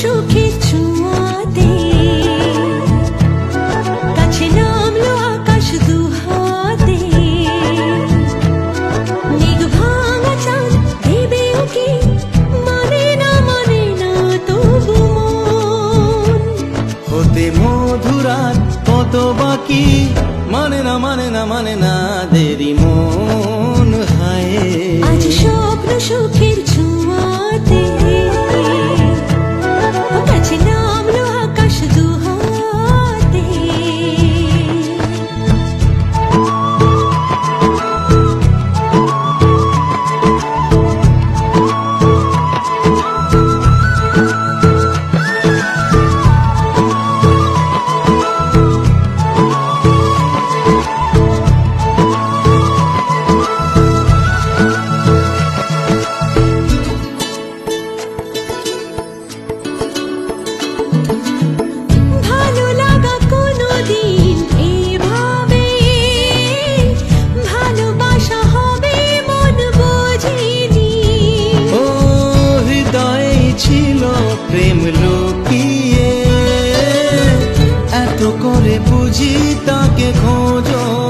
সুখের ছোঁয়াতে কাছে নামলো আকাশ দুহাতে। মেঘ ভাঙা চাঁদ দেবে ওকে মানে না মানে না তবু হতে মধুরাত কত বাকি মানে না মানে না মানে না দেরি মন হায়। আজ স্বপ্ন সুখের প্রেম লুকিয়ে এত করে বুঝি তাকে খোঁজনি